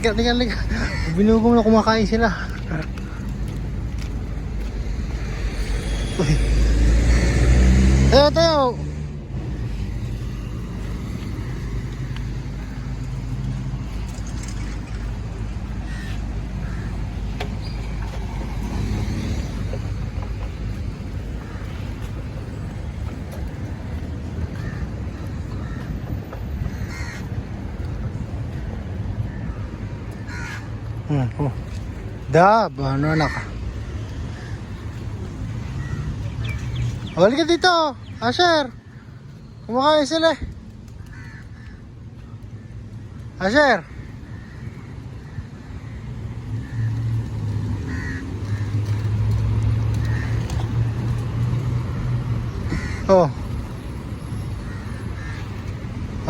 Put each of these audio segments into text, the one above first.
Liga, liga, liga. Binugong na kumakain sila. Uy. Tayo, tayo. Oh. Dab, ano anak ka? Huli ka dito, Asher. Kumakain sila. eh. Asher. Oh.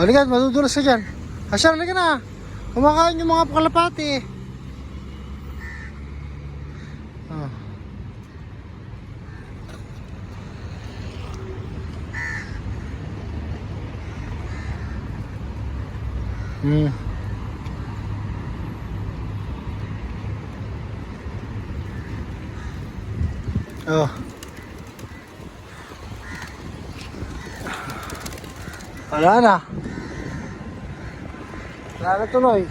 Halika, madudulas ka dyan. Asher, halika na. Kumakain yung mga kalapati. Oh. 嗯。哦。好的呢来了这么一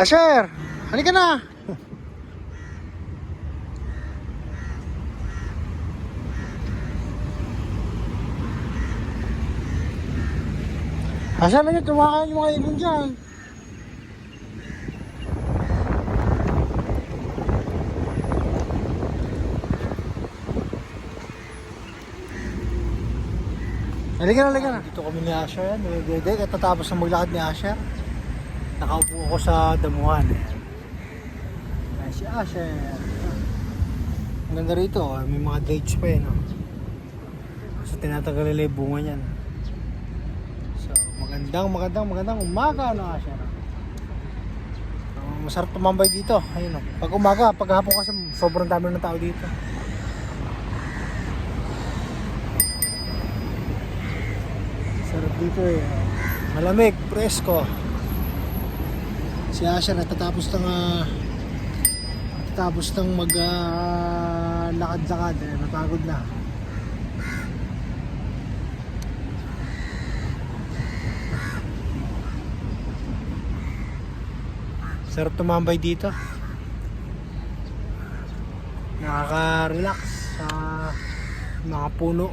Asher, halika na. Asher, halika, kumakain yung mga ibon dyan. Halika na, halika na. Dito kami ni Asher yan. Dede, katatapos na maglakad ni Asher. Nakaupo ako sa damuhan. Ay, si Asher. Ang ganda rito, oh. may mga dates pa yun. Oh. So, tinatagal nila yung bunga niyan. So, magandang, magandang, magandang umaga, ano, Asher. Masarap tumambay dito. Ayun, oh. Pag umaga, pag hapon kasi sobrang dami ng tao dito. Sarap dito eh. Malamig, presko. Si Asher natatapos ng ah, natatapos ng mag ah, lakad-lakad eh, napagod na. Sarap tumambay dito. Nakaka-relax sa mga puno.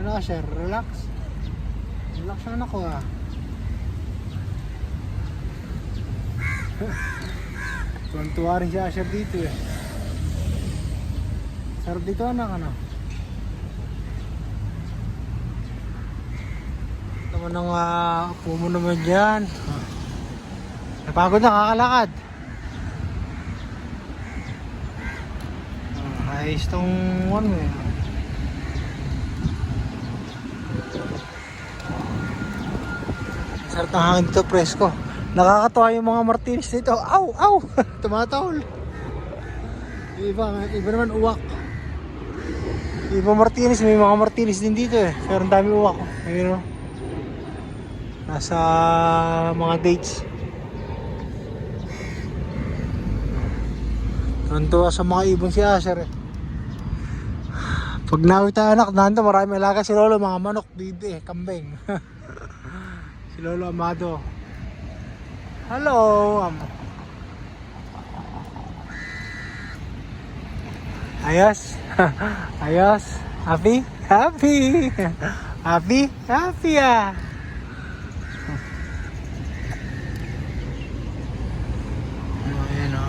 Ano Asher, relax? Relax na ako ah. Tuwan-tuwa rin si Asher dito eh. Sarap dito anak ano? Naman ang uh, upo mo naman dyan. Ah. Napagod na kakalakad. Ah, ayos tong ano eh. Sarap ng hangin dito, presko. Nakakatawa yung mga martinis dito. Aw! Aw! Tumatahol. Yung Iba, iba naman uwak. Iba martinis, may mga martinis din dito eh. Pero ang dami uwak. Ayun o. Nasa mga dates. Tuwan-tuwa sa mga ibon si Asher eh. Pag nawit tayo anak, nando marami alaga si Lolo, mga manok, bibi, kambing. si Lolo Amado. Hello. Um, ayos. ayos. Happy? Happy. Happy? Happy ah. Ayan o.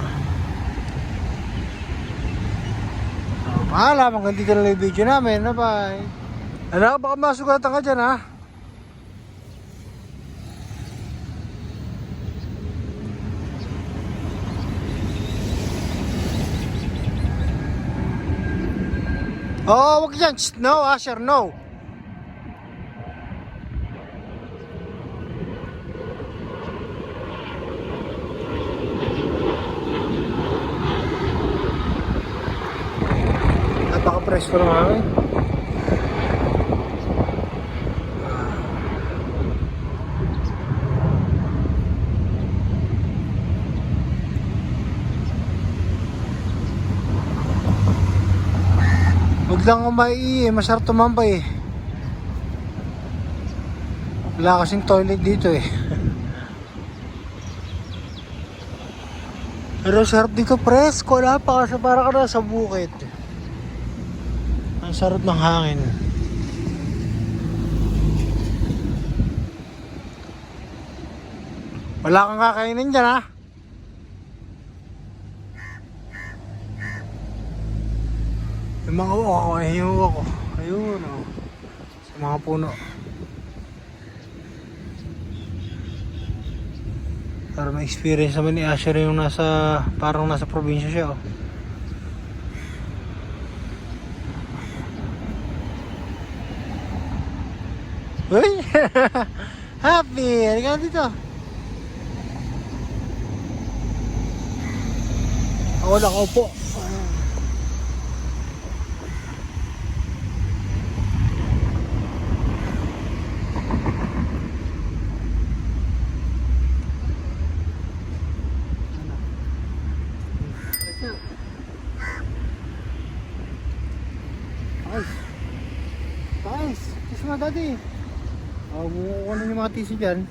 Oh, paalam. Hanggang dito na lang yung video namin. Bye-bye. Ano, baka masugatan ka dyan ha. Oh, wag dyan. No, Asher, no. Napaka-presko ng hangin. Huwag lang umai eh, masarap tumambay eh. Wala kasing toilet dito eh. Pero sarap dito presko, napaka para ka na sa bukid. Ang sarap ng hangin. Wala kang kakainin dyan ha. Yung mga uwa ko, ay yung uwa ko. Ayun oh. Sa mga puno. Para ma-experience naman ni Asher yung nasa, parang nasa probinsya siya oh. Uy! Happy! Halika dito. Ako lang ako daddy. Oh, mukha na yung mga tissue dyan.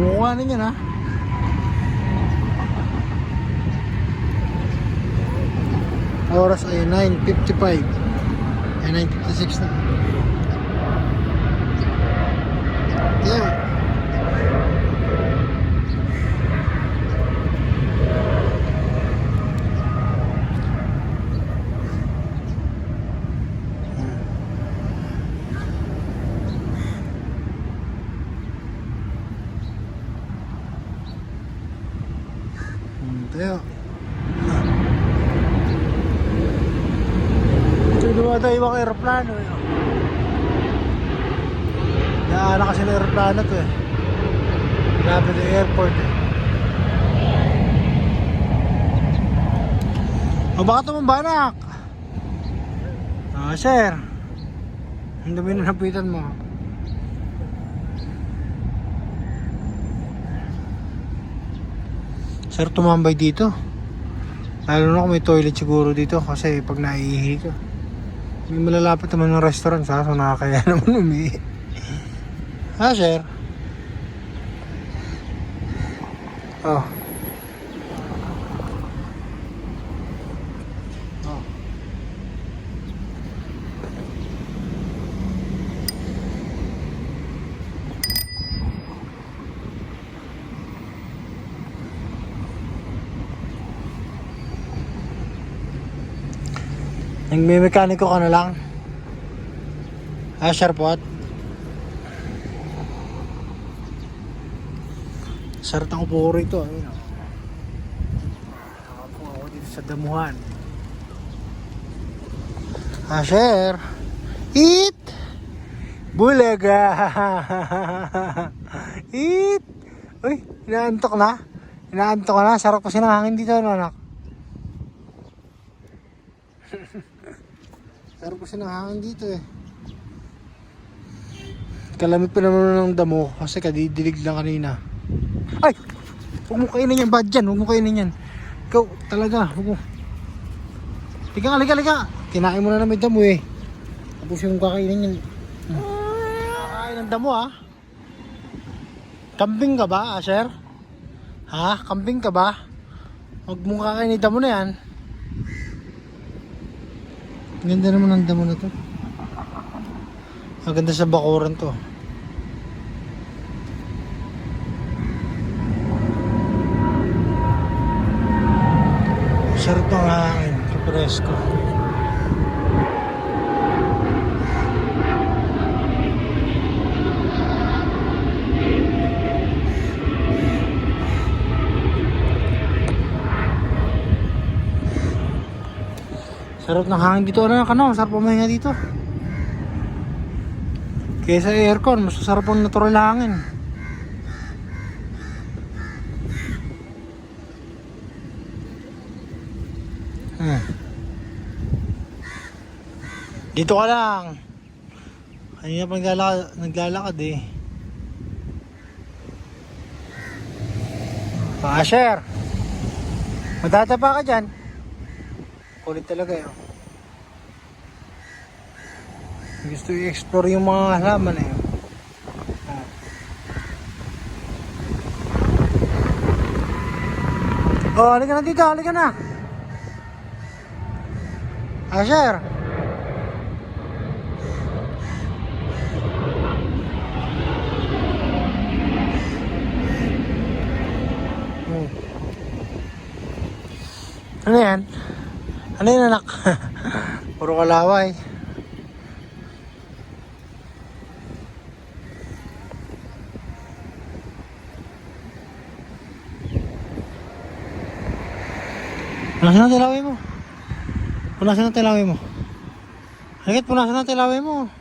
Mukha na yan ha. Oras ay 9.55. Ay 9.56 na. Tayo. Ito dumata ibang aeroplano eh. Naana kasi ng aeroplano to eh. Grabe ng airport eh. O baka tumamba anak? Ah, sir. Ang dami na napitan mo. Sir, tumambay dito. Lalo na kung may toilet siguro dito kasi pag naiihi ka. May malalapit naman ng restaurant sa so nakakaya naman umihi. Ha, sir? Oh. Oh. Nagme-mekaniko ka na lang. Ah, Sharpot. Sarap ang upo ko rito. Ayun, oh. Nakapo ako dito sa damuhan. Sir. Eat! Bulaga! Eat! Uy, inaantok na. Inaantok na. Sarap kasi ng hangin dito, ano, anak? Sarap kasi ng hangin dito eh. Kalamit pa naman ng damo kasi kadidilig lang kanina. Ay! Huwag mo kainin yan, bad yan. Huwag mo kainin yan. Ikaw, talaga, huwag mo. Liga ka, liga, liga. Kinain mo na namin damo eh. Tapos yung kakainin yan. Kakain ng damo ah. Kambing ka ba, Asher? Ha? Kambing ka ba? Huwag mong kakainin damo na yan. Ganda naman ang damo na to. Ang ganda sa bakuran to. Sarap ng hangin. Kapresko. Sarap ng hangin dito. Ano, ano, sarap pumahinga dito. Kaysa aircon, mas sarap ang natural na hangin. Hmm. Dito ka lang. Kanina pa naglalakad, naglalakad eh. Pa-share. Madadapa ka dyan. Kulit talaga yun. Gusto i-explore yung mga halaman eh. Oh, halika na dito, halika na. Asher. Hmm. Ano yan? Ano yan anak? Puro kalaway. Punasan ang tilawin mo. Punasan ang tilawin mo. Halika't punasan ang tilawin mo.